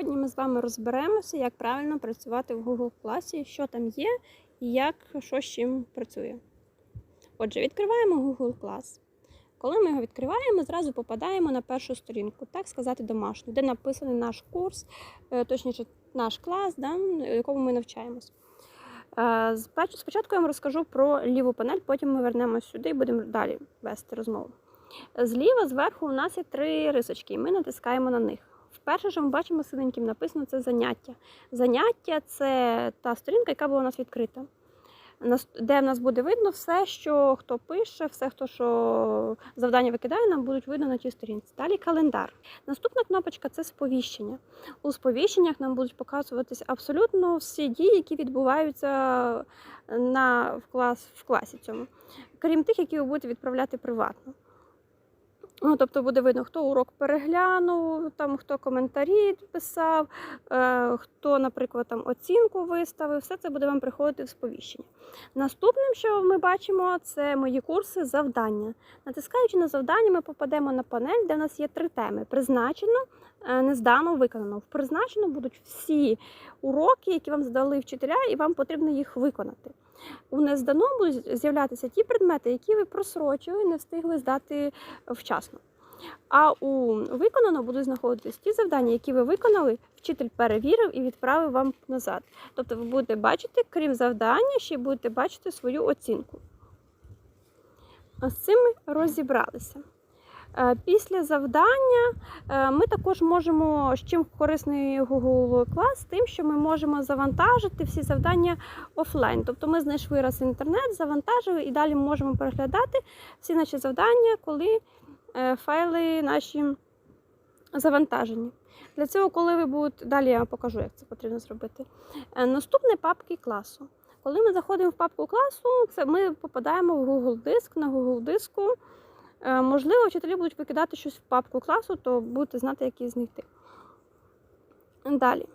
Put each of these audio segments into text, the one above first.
Сьогодні ми з вами розберемося, як правильно працювати в Google класі, що там є і як що з чим працює. Отже, відкриваємо Google клас. Коли ми його відкриваємо, зразу попадаємо на першу сторінку, так сказати, домашню, де написаний наш курс, е, точніше, наш клас, да, якому ми навчаємось. Е, Спочатку я вам розкажу про ліву панель, потім ми вернемося сюди і будемо далі вести розмову. Зліва зверху у нас є три рисочки, і ми натискаємо на них. Вперше, що ми бачимо синеньким написано це заняття. Заняття це та сторінка, яка була у нас відкрита. Де в нас буде видно все, що хто пише, все, хто що завдання викидає, нам будуть видно на тій сторінці. Далі календар. Наступна кнопочка це сповіщення. У сповіщеннях нам будуть показуватися абсолютно всі дії, які відбуваються на, в, клас, в класі цьому, крім тих, які ви будете відправляти приватно. Ну, тобто буде видно, хто урок переглянув, там хто коментарі писав, е, хто, наприклад, там оцінку виставив, все це буде вам приходити в сповіщення. Наступним, що ми бачимо, це мої курси завдання. Натискаючи на завдання, ми попадемо на панель, де в нас є три теми: призначено, е, не здано, виконано. В призначено будуть всі уроки, які вам задали вчителя, і вам потрібно їх виконати. У нездано будуть з'являтися ті предмети, які ви просрочили не встигли здати вчасно. А у виконано будуть знаходитись ті завдання, які ви виконали, вчитель перевірив і відправив вам назад. Тобто ви будете бачити, крім завдання, ще будете бачити свою оцінку. З цим ми розібралися. Е, Після завдання е, ми також можемо, з чим корисний Google клас, тим, що ми можемо завантажити всі завдання офлайн. Тобто ми знайшли раз інтернет, завантажили і далі можемо переглядати всі наші завдання, коли е, файли наші завантажені. Для цього, коли ви будете, далі я вам покажу, як це потрібно зробити. Наступне папки класу. Коли ми заходимо в папку класу, це ми попадаємо в Google диск. На Google диску Можливо, вчителі будуть викидати щось в папку класу, то будете знати, як її знайти. Далі.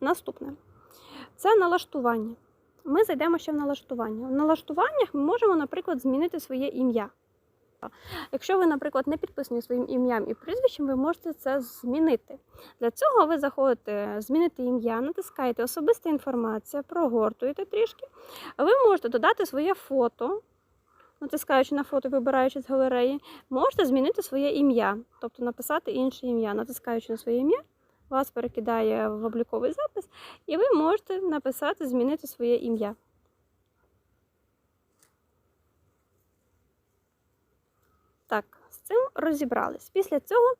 Наступне. Це налаштування. Ми зайдемо ще в налаштування. В налаштуваннях ми можемо, наприклад, змінити своє ім'я. Якщо ви, наприклад, не підписані своїм ім'ям і прізвищем, ви можете це змінити. Для цього ви заходите змінити ім'я, натискаєте особиста інформація, прогортуєте трішки. Ви можете додати своє фото, натискаючи на фото, вибираючи з галереї, можете змінити своє ім'я, тобто написати інше ім'я. Натискаючи на своє ім'я, вас перекидає в обліковий запис, і ви можете написати, змінити своє ім'я. Так, з цим розібрались. Після цього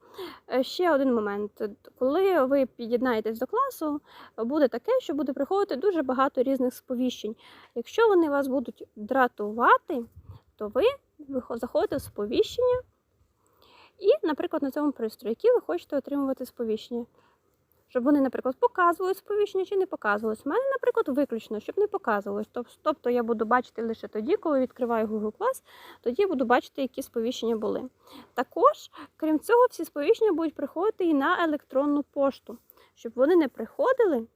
е, ще один момент. Коли ви під'єднаєтесь до класу, буде таке, що буде приходити дуже багато різних сповіщень. Якщо вони вас будуть дратувати, то ви заходите в сповіщення і, наприклад, на цьому пристрої, які ви хочете отримувати сповіщення. Щоб вони, наприклад, показували сповіщення чи не показувалось. У мене, наприклад, виключно, щоб не показувалось. Тобто я буду бачити лише тоді, коли відкриваю Google Class, тоді буду бачити, які сповіщення були. Також, крім цього, всі сповіщення будуть приходити і на електронну пошту. Щоб вони не приходили,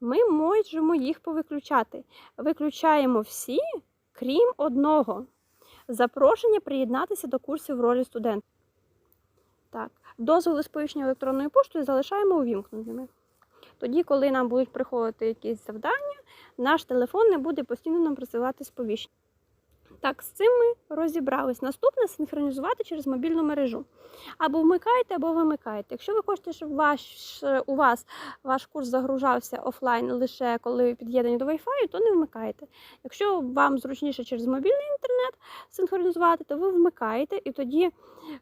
ми можемо їх повиключати. Виключаємо всі, крім одного. Запрошення приєднатися до курсів в ролі студента. Так, дозволи сповіщення електронною поштою залишаємо увімкненими. Тоді, коли нам будуть приходити якісь завдання, наш телефон не буде постійно нам присилати сповіщення. Так, з цим ми розібрались. Наступне синхронізувати через мобільну мережу. Або вмикаєте, або вимикаєте. Якщо ви хочете, щоб ваш, у вас ваш курс загружався офлайн лише коли під'єднані до Wi-Fi, то не вмикаєте. Якщо вам зручніше через мобільний інтернет синхронізувати, то ви вмикаєте і тоді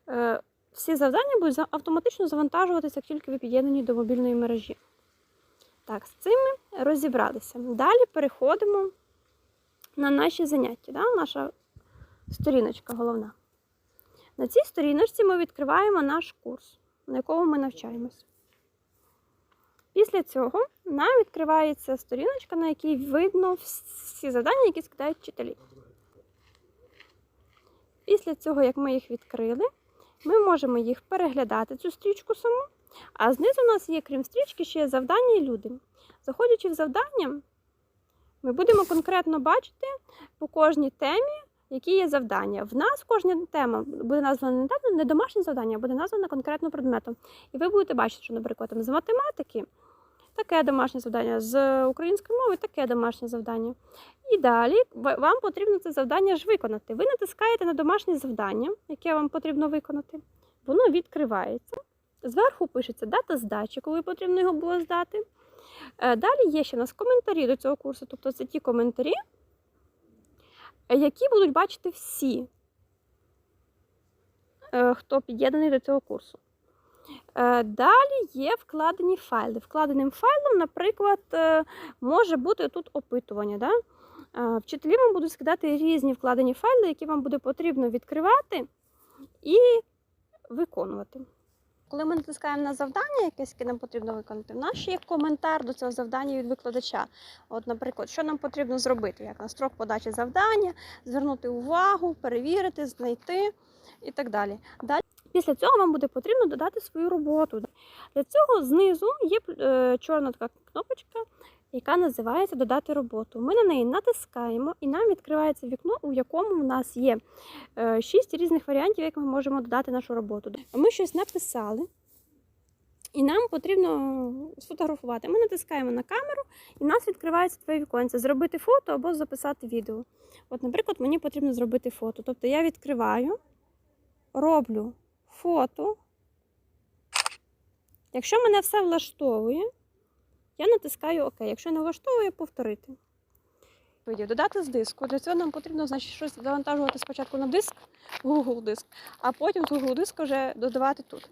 е, всі завдання будуть автоматично завантажуватися, як тільки ви під'єднані до мобільної мережі. Так, з цим ми розібралися. Далі переходимо на наші заняття, да? наша сторіночка головна. На цій сторіночці ми відкриваємо наш курс, на якому ми навчаємось. Після цього нам відкривається сторіночка, на якій видно всі завдання, які скидають вчителі. Після цього, як ми їх відкрили, ми можемо їх переглядати, цю стрічку саму. А знизу у нас є, крім стрічки, ще є завдання і люди. Заходячи в завдання, ми будемо конкретно бачити по кожній темі, які є завдання. В нас кожна тема буде названа не не домашнє завдання, а буде названа конкретно предметом. І ви будете бачити, що, наприклад, з математики таке домашнє завдання, з української мови таке домашнє завдання. І далі вам потрібно це завдання ж виконати. Ви натискаєте на домашнє завдання, яке вам потрібно виконати. Воно відкривається. Зверху пишеться дата здачі, коли потрібно його було здати. Е, Далі є ще у нас коментарі до цього курсу, тобто це ті коментарі, які будуть бачити всі, е, хто під'єднаний до цього курсу. Е, Далі є вкладені файли. Вкладеним файлом, наприклад, е, може бути тут опитування. Да? Е, Вчителі вам будуть скидати різні вкладені файли, які вам буде потрібно відкривати і виконувати. Коли ми натискаємо на завдання, якесь яке нам потрібно виконати, в нас ще є коментар до цього завдання від викладача. От, наприклад, що нам потрібно зробити, як на строк подачі завдання, звернути увагу, перевірити, знайти і так далі. Далі після цього вам буде потрібно додати свою роботу. Для цього знизу є е, чорна така кнопочка, яка називається Додати роботу. Ми на неї натискаємо, і нам відкривається вікно, у якому в нас є е, шість різних варіантів, як ми можемо додати нашу роботу. Ми щось написали. І нам потрібно сфотографувати. Ми натискаємо на камеру, і в нас відкривається твоє віконце. Зробити фото або записати відео. От, наприклад, мені потрібно зробити фото. Тобто я відкриваю, роблю фото. Якщо мене все влаштовує, я натискаю ОК. Якщо не влаштовує, повторити. Додати з диску. Для цього нам потрібно значить, щось завантажувати спочатку на диск, Google диск, а потім з Google диска вже додавати тут.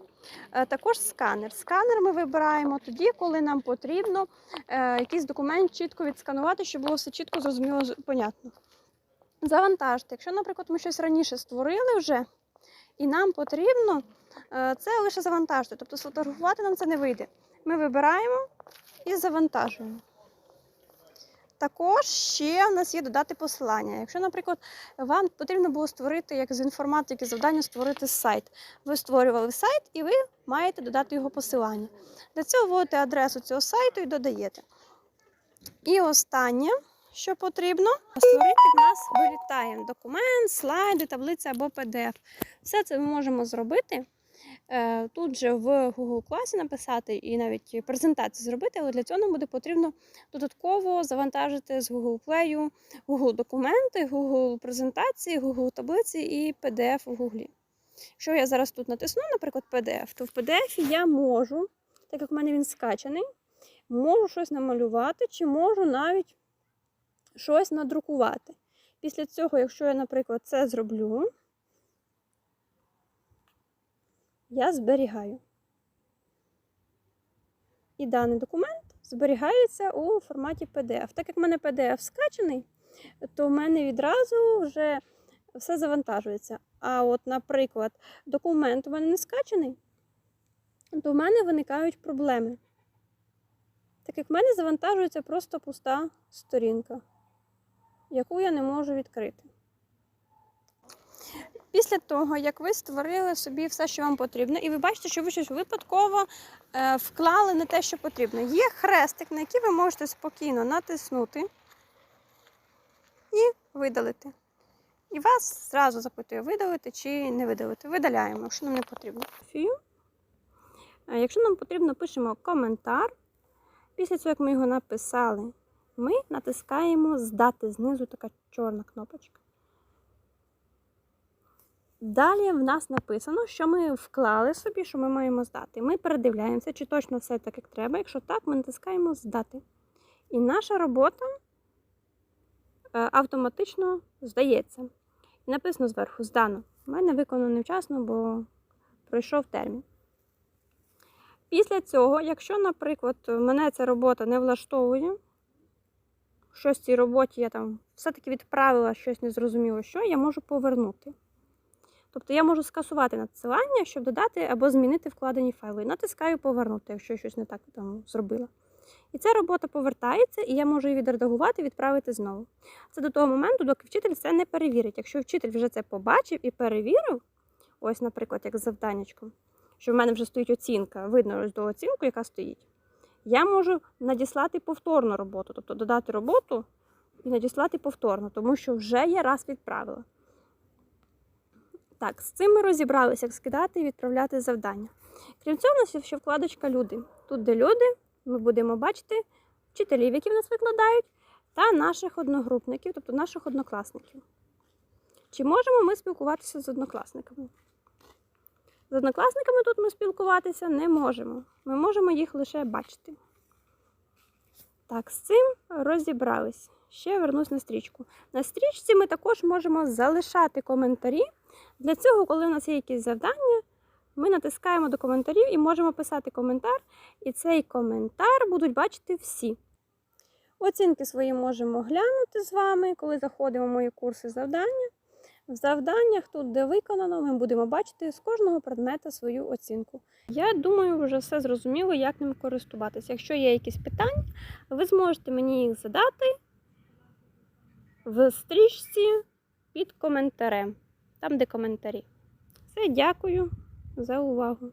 Е, Також сканер. Сканер ми вибираємо тоді, коли нам потрібно е, якийсь документ чітко відсканувати, щоб було все чітко, зрозуміло, понятно. Завантажити. Якщо, наприклад, ми щось раніше створили вже, і нам потрібно е, це лише завантажити. Тобто сфотографувати нам це не вийде. Ми вибираємо і завантажуємо. Також ще в нас є додати посилання. Якщо, наприклад, вам потрібно було створити як з інформатики завдання створити сайт. Ви створювали сайт і ви маєте додати його посилання. Для цього вводите адресу цього сайту і додаєте. І останнє, що потрібно, створити в нас вилітає документ, слайди, таблиця або PDF. Все це ми можемо зробити. е, Тут же в Google класі написати і навіть презентацію зробити, але для цього нам буде потрібно додатково завантажити з Google Play, Google документи, Google презентації, Google таблиці і PDF у Google. Якщо я зараз тут натисну, наприклад, PDF, то в PDF я можу, так як в мене він скачаний, можу щось намалювати, чи можу навіть щось надрукувати. Після цього, якщо я, наприклад, це зроблю, я зберігаю. І даний документ зберігається у форматі PDF. Так як в мене PDF скачаний, то в мене відразу вже все завантажується. А от, наприклад, документ у мене не скачаний, то в мене виникають проблеми. Так як в мене завантажується просто пуста сторінка, яку я не можу відкрити. Після того, як ви створили собі все, що вам потрібно, і ви бачите, що ви щось випадково е, вклали не те, що потрібно. Є хрестик, на який ви можете спокійно натиснути і видалити. І вас зразу запитує, видалити чи не видалити. Видаляємо, якщо нам не потрібно. Е, Якщо нам потрібно, пишемо коментар. Після цього, як ми його написали, ми натискаємо здати знизу така чорна кнопочка. Далі в нас написано, що ми вклали собі, що ми маємо здати. Ми передивляємося, чи точно все так, як треба. Якщо так, ми натискаємо здати. І наша робота е, автоматично здається. І написано зверху здано. У мене виконано невчасно, бо пройшов термін. Після цього, якщо, наприклад, мене ця робота не влаштовує, щось цій роботі я там все-таки відправила щось незрозуміло, що я можу повернути. Тобто я можу скасувати надсилання, щоб додати або змінити вкладені файли. Натискаю повернути, якщо щось не так там зробила. І ця робота повертається, і я можу її відредагувати, відправити знову. Це до того моменту, доки вчитель це не перевірить. Якщо вчитель вже це побачив і перевірив, ось, наприклад, як з завданнячком, що в мене вже стоїть оцінка, видно ось до оцінку, яка стоїть, я можу надіслати повторну роботу, тобто додати роботу і надіслати повторно, тому що вже я раз відправила. Так, з цим ми розібралися, як скидати і відправляти завдання. Крім цього, у нас є ще вкладочка Люди. Тут, де люди, ми будемо бачити вчителів, які в нас викладають, та наших одногрупників, тобто наших однокласників. Чи можемо ми спілкуватися з однокласниками? З однокласниками тут ми спілкуватися не можемо. Ми можемо їх лише бачити. Так, з цим розібрались. Ще вернусь на стрічку. На стрічці ми також можемо залишати коментарі. Для цього, коли у нас є якісь завдання, ми натискаємо до коментарів і можемо писати коментар, і цей коментар будуть бачити всі. Оцінки свої можемо глянути з вами, коли заходимо в мої курси завдання. В завданнях, тут, де виконано, ми будемо бачити з кожного предмета свою оцінку. Я думаю, вже все зрозуміло, як ним користуватися. Якщо є якісь питання, ви зможете мені їх задати в стрічці під коментарем, там, де коментарі. Все, дякую за увагу.